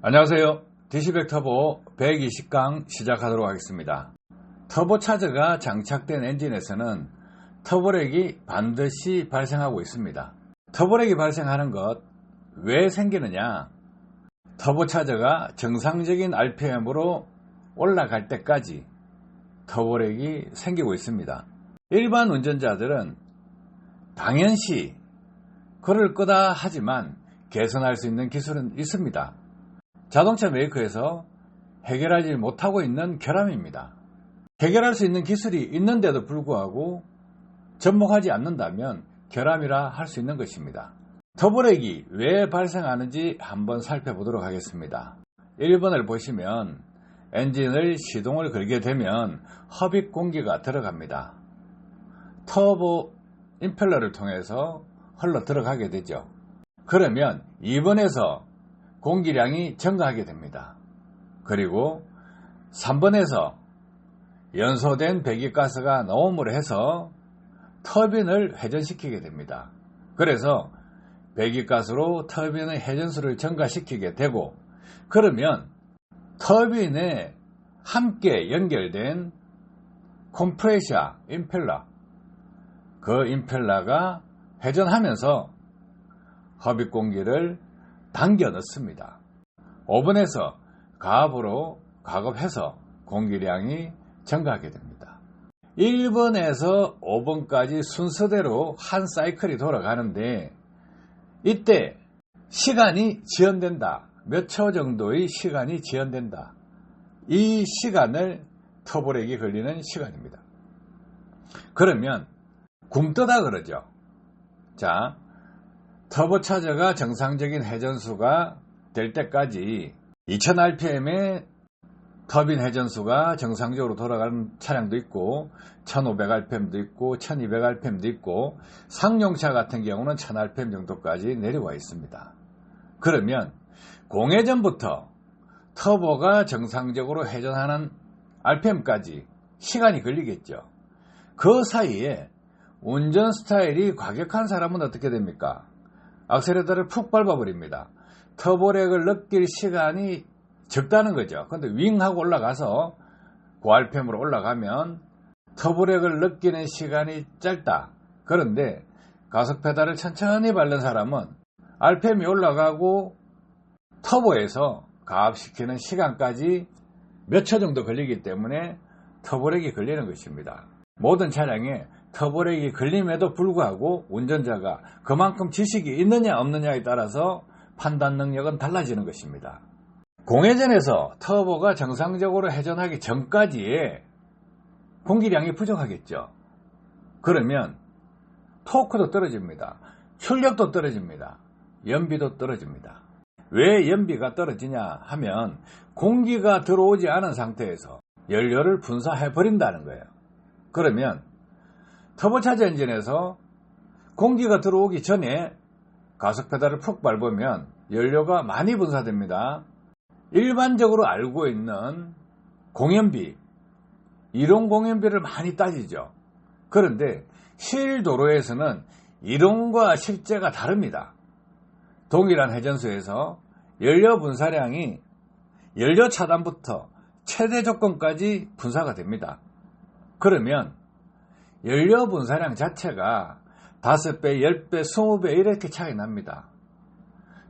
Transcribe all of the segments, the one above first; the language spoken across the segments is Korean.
안녕하세요. 디시백 터보 120강 시작하도록 하겠습니다. 터보차저가 장착된 엔진에서는 터보렉이 반드시 발생하고 있습니다. 터보렉이 발생하는 것 왜 생기느냐? 터보차저가 정상적인 RPM으로 올라갈 때까지 터보렉이 생기고 있습니다. 일반 운전자들은 당연시 그럴 거다 하지만 개선할 수 있는 기술은 있습니다. 자동차 메이커에서 해결하지 못하고 있는 결함입니다. 해결할 수 있는 기술이 있는데도 불구하고 접목하지 않는다면 결함이라 할 수 있는 것입니다. 터보렉이 왜 발생하는지 한번 살펴보도록 하겠습니다. 1번을 보시면 엔진을 시동을 걸게 되면 허빅 공기가 들어갑니다. 터보 임펠러를 통해서 흘러 들어가게 되죠. 그러면 2번에서 공기량이 증가하게 됩니다. 그리고 3번에서 연소된 배기가스가 나옴으로 해서 터빈을 회전시키게 됩니다. 그래서 배기가스로 터빈의 회전수를 증가시키게 되고 그러면 터빈에 함께 연결된 컴프레셔 임펠러 그 임펠러가 회전하면서 허빅 공기를 당겨 넣습니다. 오븐에서 가압으로 가급해서 공기량이 증가하게 됩니다. 1번에서 5번까지 순서대로 한 사이클이 돌아가는데 이때 시간이 지연된다. 몇 초 정도의 시간이 지연된다. 이 시간을 터보렉이 걸리는 시간입니다. 그러면 굼떠다 그러죠. 자, 터보차저가 정상적인 회전수가 될 때까지 2000rpm의 터빈 회전수가 정상적으로 돌아가는 차량도 있고 1500rpm도 있고 1200rpm도 있고 상용차 같은 경우는 1000rpm 정도까지 내려와 있습니다. 그러면 공회전부터 터보가 정상적으로 회전하는 rpm까지 시간이 걸리겠죠. 그 사이에 운전 스타일이 과격한 사람은 어떻게 됩니까? 악셀레터를 푹 밟아버립니다. 터보렉을 느낄 시간이 적다는 거죠. 근데 윙 하고 올라가서 고RPM으로 올라가면 터보렉을 느끼는 시간이 짧다. 그런데 가속 페달을 천천히 밟는 사람은 RPM이 올라가고 터보에서 가압시키는 시간까지 몇 초 정도 걸리기 때문에 터보렉이 걸리는 것입니다. 모든 차량에 터보렉이 걸림에도 불구하고 운전자가 그만큼 지식이 있느냐 없느냐에 따라서 판단 능력은 달라지는 것입니다. 공회전에서 터보가 정상적으로 회전하기 전까지의 공기량이 부족하겠죠. 그러면 토크도 떨어집니다. 출력도 떨어집니다. 연비도 떨어집니다. 왜 연비가 떨어지냐 하면 공기가 들어오지 않은 상태에서 연료를 분사해 버린다는 거예요. 그러면 터보차저 엔진에서 공기가 들어오기 전에 가속 페달을 푹 밟으면 연료가 많이 분사됩니다. 일반적으로 알고 있는 공연비, 이론 공연비를 많이 따지죠. 그런데 실도로에서는 이론과 실제가 다릅니다. 동일한 회전수에서 연료 분사량이 연료 차단부터 최대 조건까지 분사가 됩니다. 그러면 연료 분사량 자체가 5배, 10배, 20배 이렇게 차이 납니다.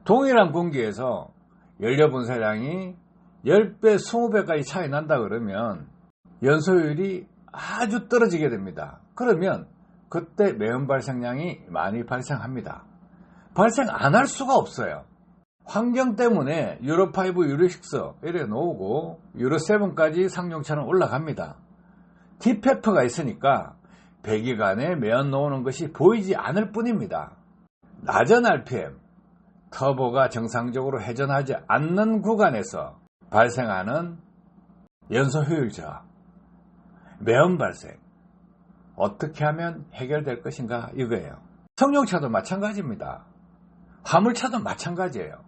동일한 공기에서 연료 분사량이 10배, 20배까지 차이 난다 그러면 연소율이 아주 떨어지게 됩니다. 그러면 그때 매연 발생량이 많이 발생합니다. 발생 안 할 수가 없어요. 환경 때문에 유로5, 유로6 이래 놓고 유로7까지 상용차는 올라갑니다. 디페프가 있으니까 배기관에 매연 놓는 것이 보이지 않을 뿐입니다. 낮은 RPM, 터보가 정상적으로 회전하지 않는 구간에서 발생하는 연소 효율 저하, 매연 발생, 어떻게 하면 해결될 것인가 이거예요. 성용차도 마찬가지입니다. 화물차도 마찬가지예요.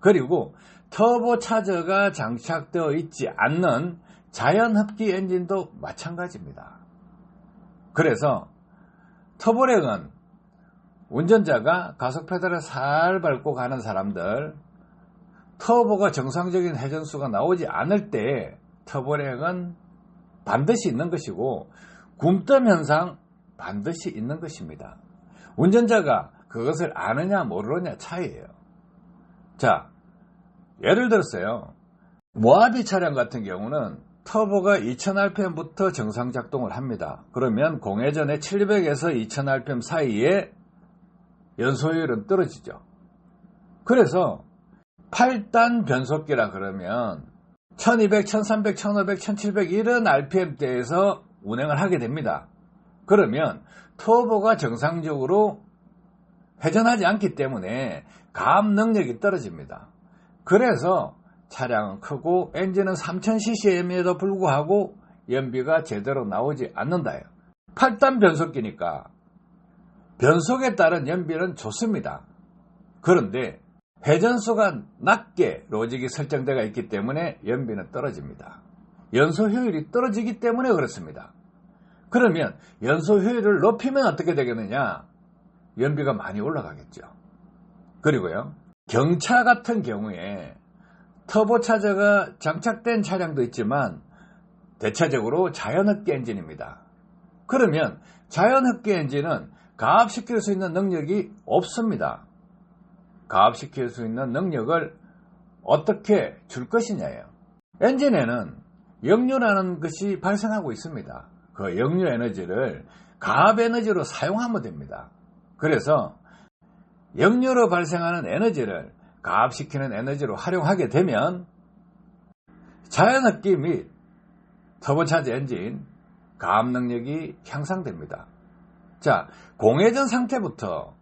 그리고 터보 차저가 장착되어 있지 않는 자연 흡기 엔진도 마찬가지입니다. 그래서 터보렉은 운전자가 가속 페달을 살 밟고 가는 사람들 터보가 정상적인 회전수가 나오지 않을 때 터보렉은 반드시 있는 것이고 굼뜸 현상 반드시 있는 것입니다. 운전자가 그것을 아느냐 모르느냐 차이예요. 자, 예를 들었어요. 모하비 차량 같은 경우는 터보가 2000rpm부터 정상 작동을 합니다. 그러면 공회전에 700에서 2000rpm 사이에 연소율은 떨어지죠. 그래서 8단 변속기라 그러면 1200, 1300, 1500, 1700 이런 rpm대에서 운행을 하게 됩니다. 그러면 터보가 정상적으로 회전하지 않기 때문에 가압 능력이 떨어집니다. 그래서 차량은 크고 엔진은 3000ccm에도 불구하고 연비가 제대로 나오지 않는다요. 8단 변속기니까 변속에 따른 연비는 좋습니다. 그런데 회전수가 낮게 로직이 설정되어 있기 때문에 연비는 떨어집니다. 연소 효율이 떨어지기 때문에 그렇습니다. 그러면 연소 효율을 높이면 어떻게 되겠느냐? 연비가 많이 올라가겠죠. 그리고요, 경차 같은 경우에 터보차저가 장착된 차량도 있지만 대체적으로 자연흡기 엔진입니다. 그러면 자연흡기 엔진은 가압시킬 수 있는 능력이 없습니다. 가압시킬 수 있는 능력을 어떻게 줄 것이냐예요. 엔진에는 역류라는 것이 발생하고 있습니다. 그 역류 에너지를 가압 에너지로 사용하면 됩니다. 그래서 역류로 발생하는 에너지를 가압시키는 에너지로 활용하게 되면 자연흡기 및 터보차지 엔진 가압 능력이 향상됩니다. 자, 공회전 상태부터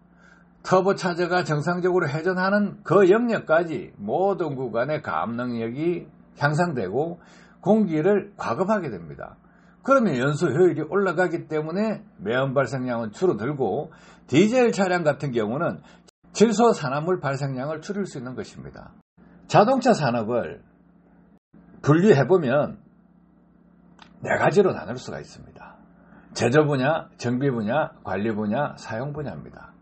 터보차저가 정상적으로 회전하는 그 영역까지 모든 구간의 가압 능력이 향상되고 공기를 과급하게 됩니다. 그러면 연소 효율이 올라가기 때문에 매연 발생량은 줄어들고 디젤 차량 같은 경우는 질소 산화물 발생량을 줄일 수 있는 것입니다. 자동차 산업을 분류해보면 네 가지로 나눌 수가 있습니다. 제조 분야, 정비 분야, 관리 분야, 사용 분야입니다.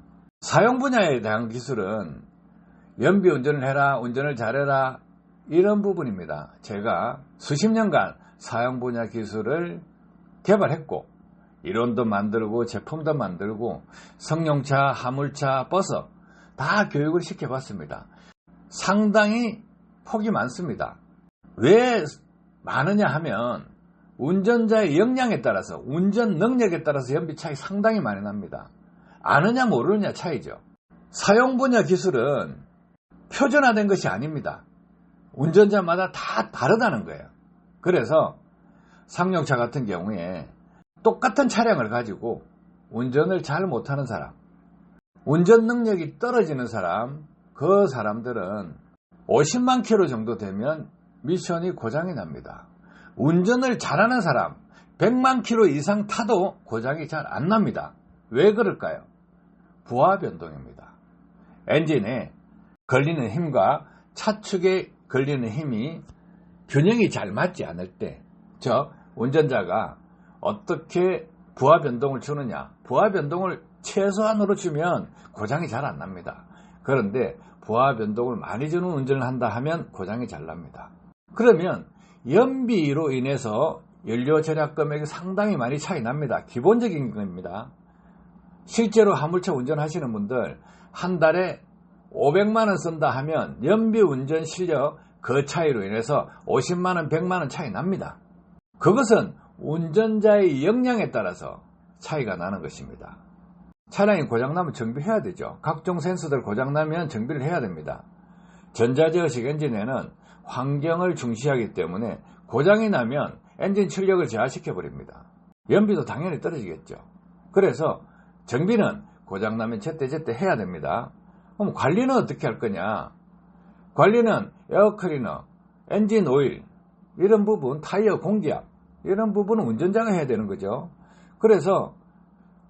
사용 분야에 대한 기술은 연비 운전을 해라, 운전을 잘해라, 이런 부분입니다. 제가 수십 년간 사용 분야 기술을 개발했고, 이론도 만들고, 제품도 만들고, 성용차, 화물차, 버스, 다 교육을 시켜봤습니다. 상당히 폭이 많습니다. 왜 많으냐 하면, 운전자의 역량에 따라서, 운전 능력에 따라서 연비 차이 상당히 많이 납니다. 아느냐 모르느냐 차이죠. 사용 분야 기술은 표준화된 것이 아닙니다. 운전자마다 다 다르다는 거예요. 그래서 상용차 같은 경우에 똑같은 차량을 가지고 운전을 잘 못하는 사람, 운전 능력이 떨어지는 사람, 그 사람들은 50만 킬로 정도 되면 미션이 고장이 납니다. 운전을 잘하는 사람, 100만 킬로 이상 타도 고장이 잘 안 납니다. 왜 그럴까요? 부하 변동입니다. 엔진에 걸리는 힘과 차축에 걸리는 힘이 균형이 잘 맞지 않을 때, 즉 운전자가 어떻게 부하 변동을 주느냐, 부하 변동을 최소한으로 주면 고장이 잘 안 납니다. 그런데 부하 변동을 많이 주는 운전을 한다 하면 고장이 잘 납니다. 그러면 연비로 인해서 연료 절약 금액이 상당히 많이 차이 납니다. 기본적인 겁니다. 실제로 화물차 운전하시는 분들 한 달에 500만원 쓴다 하면 연비 운전 실력 그 차이로 인해서 50만원, 100만원 차이 납니다. 그것은 운전자의 역량에 따라서 차이가 나는 것입니다. 차량이 고장나면 정비해야 되죠. 각종 센서들 고장나면 정비를 해야 됩니다. 전자제어식 엔진에는 환경을 중시하기 때문에 고장이 나면 엔진 출력을 저하시켜 버립니다. 연비도 당연히 떨어지겠죠. 그래서 정비는 고장나면 제때제때 해야 됩니다. 그럼 관리는 어떻게 할 거냐? 관리는 에어클리너, 엔진 오일, 이런 부분, 타이어 공기압, 이런 부분은 운전자가 해야 되는 거죠. 그래서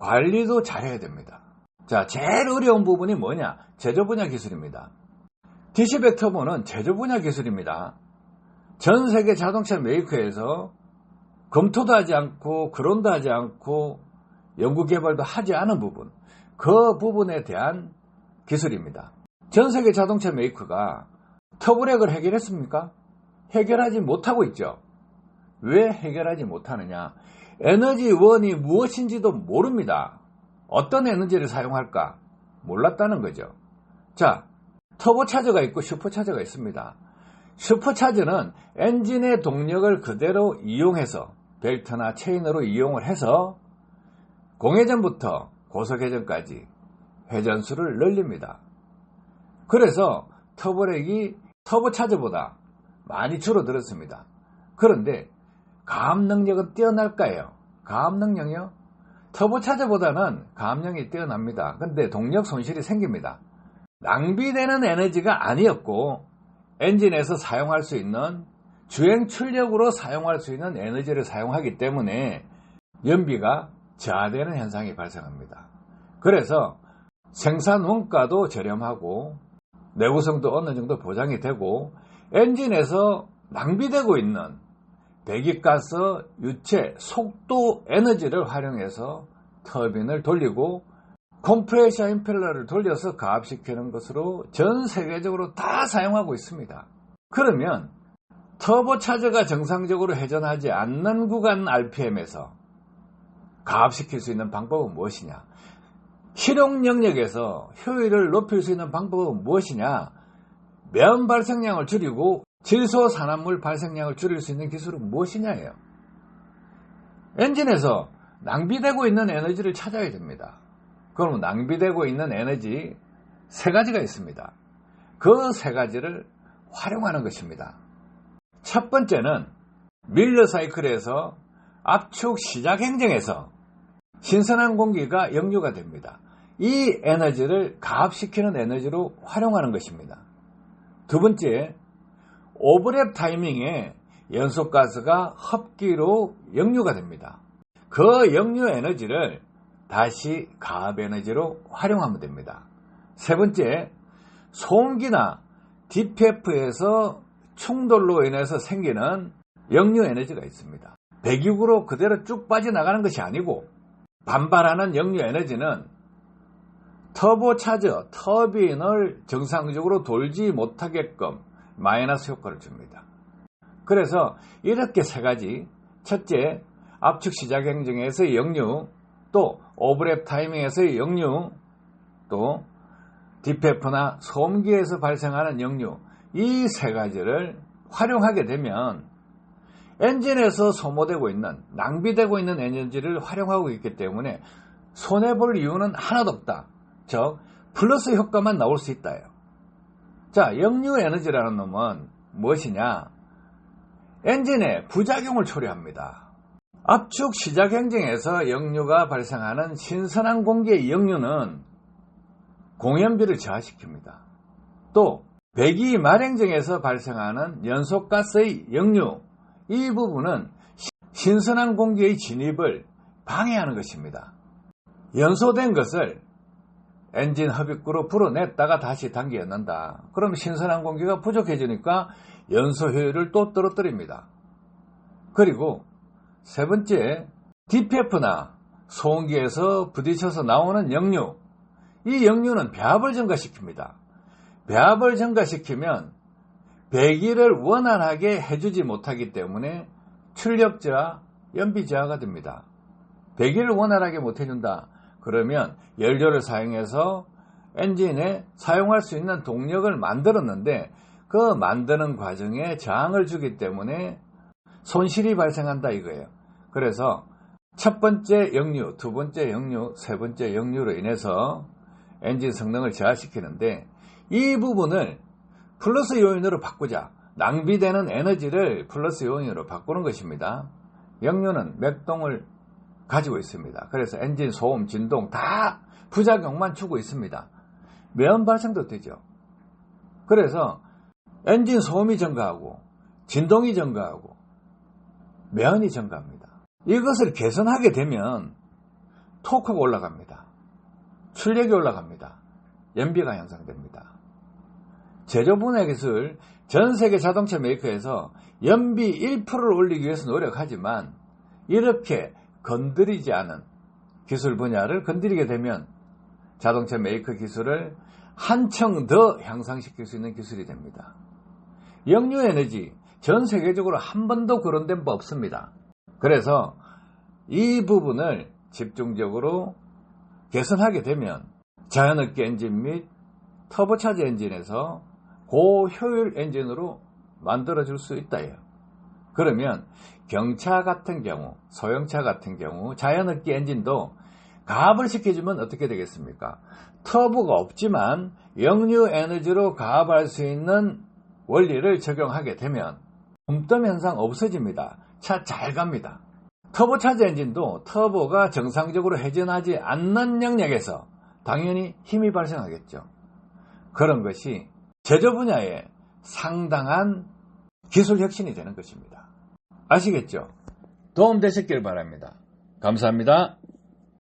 관리도 잘해야 됩니다. 자, 제일 어려운 부분이 뭐냐? 제조 분야 기술입니다. 디시백 터보는 제조 분야 기술입니다. 전 세계 자동차 메이커에서 검토도 하지 않고, 그론도 하지 않고, 연구 개발도 하지 않은 부분, 그 부분에 대한 기술입니다. 전 세계 자동차 메이커가 터블랙을 해결했습니까? 해결하지 못하고 있죠. 왜 해결하지 못하느냐? 에너지원이 무엇인지도 모릅니다. 어떤 에너지를 사용할까? 몰랐다는 거죠. 자, 터보차저가 있고 슈퍼차저가 있습니다. 슈퍼차저는 엔진의 동력을 그대로 이용해서 벨트나 체인으로 이용을 해서 공회전부터 고속회전까지 회전수를 늘립니다. 그래서 터보렉이 터보차저보다 많이 줄어들었습니다. 그런데 가압 능력은 뛰어날까요? 가압 능력이요? 터보차저보다는 가압력이 뛰어납니다. 근데 동력 손실이 생깁니다. 낭비되는 에너지가 아니었고 엔진에서 사용할 수 있는 주행 출력으로 사용할 수 있는 에너지를 사용하기 때문에 연비가 저하되는 현상이 발생합니다. 그래서 생산 원가도 저렴하고 내구성도 어느 정도 보장이 되고 엔진에서 낭비되고 있는 배기가스, 유체, 속도 에너지를 활용해서 터빈을 돌리고 컴프레셔 임펠러를 돌려서 가압시키는 것으로 전 세계적으로 다 사용하고 있습니다. 그러면 터보차저가 정상적으로 회전하지 않는 구간 RPM에서 가압시킬 수 있는 방법은 무엇이냐? 실용 영역에서 효율을 높일 수 있는 방법은 무엇이냐? 면 발생량을 줄이고 질소 산화물 발생량을 줄일 수 있는 기술은 무엇이냐예요. 엔진에서 낭비되고 있는 에너지를 찾아야 됩니다. 그럼 낭비되고 있는 에너지 세 가지가 있습니다. 그 세 가지를 활용하는 것입니다. 첫 번째는 밀러 사이클에서 압축 시작 행정에서 신선한 공기가 역류가 됩니다. 이 에너지를 가압시키는 에너지로 활용하는 것입니다. 두 번째, 오버랩 타이밍에 연소 가스가 흡기로 역류가 됩니다. 그 역류 에너지를 다시 가압 에너지로 활용하면 됩니다. 세 번째, 소음기나 DPF에서 충돌로 인해서 생기는 역류 에너지가 있습니다. 배기구로 그대로 쭉 빠져나가는 것이 아니고 반발하는 역류 에너지는 터보차저, 터빈을 정상적으로 돌지 못하게끔 마이너스 효과를 줍니다. 그래서 이렇게 세 가지, 첫째, 압축 시작 행정에서의 역류, 또 오브랩 타이밍에서의 역류, 또 DPF나 소음기에서 발생하는 역류, 이 세 가지를 활용하게 되면 엔진에서 소모되고 있는, 낭비되고 있는 에너지를 활용하고 있기 때문에 손해볼 이유는 하나도 없다. 즉, 플러스 효과만 나올 수 있다요. 자, 역류 에너지라는 놈은 무엇이냐? 엔진에 부작용을 초래합니다. 압축 시작 행정에서 역류가 발생하는 신선한 공기의 역류는 공연비를 저하시킵니다. 또 배기 말행정에서 발생하는 연소가스의 역류 이 부분은 신선한 공기의 진입을 방해하는 것입니다. 연소된 것을 엔진 흡입구로 불어냈다가 다시 당겨 넣는다. 그럼 신선한 공기가 부족해지니까 연소 효율을 또 떨어뜨립니다. 그리고 세 번째, DPF나 소음기에서 부딪혀서 나오는 역류. 이 역류는 배합을 증가시킵니다. 배합을 증가시키면 배기를 원활하게 해주지 못하기 때문에 출력 저하, 연비 저하가 됩니다. 배기를 원활하게 못 해준다. 그러면 연료를 사용해서 엔진에 사용할 수 있는 동력을 만들었는데 그 만드는 과정에 저항을 주기 때문에 손실이 발생한다 이거예요. 그래서 첫 번째 역류, 두 번째 역류, 세 번째 역류로 인해서 엔진 성능을 저하시키는데 이 부분을 플러스 요인으로 바꾸자. 낭비되는 에너지를 플러스 요인으로 바꾸는 것입니다. 역류는 맥동을 가지고 있습니다. 그래서 엔진 소음, 진동 다 부작용만 주고 있습니다. 매연 발생도 되죠. 그래서 엔진 소음이 증가하고 진동이 증가하고 매연이 증가합니다. 이것을 개선하게 되면 토크가 올라갑니다. 출력이 올라갑니다. 연비가 향상됩니다. 제조 분해 기술 전 세계 자동차 메이커에서 연비 1%를 올리기 위해서 노력하지만 이렇게 건드리지 않은 기술 분야를 건드리게 되면 자동차 메이커 기술을 한층 더 향상시킬 수 있는 기술이 됩니다. 영유 에너지 전 세계적으로 한 번도 거론된 바 없습니다. 그래서 이 부분을 집중적으로 개선하게 되면 자연흡기 엔진 및 터보차지 엔진에서 고효율 엔진으로 만들어줄 수 있다요. 그러면 경차 같은 경우, 소형차 같은 경우 자연흡기 엔진도 가압을 시켜주면 어떻게 되겠습니까? 터보가 없지만 영유 에너지로 가압할 수 있는 원리를 적용하게 되면 붐뜸 현상 없어집니다. 차 잘 갑니다. 터보차지 엔진도 터보가 정상적으로 회전하지 않는 영역에서 당연히 힘이 발생하겠죠. 그런 것이 제조 분야에 상당한 기술 혁신이 되는 것입니다. 아시겠죠? 도움 되셨길 바랍니다. 감사합니다.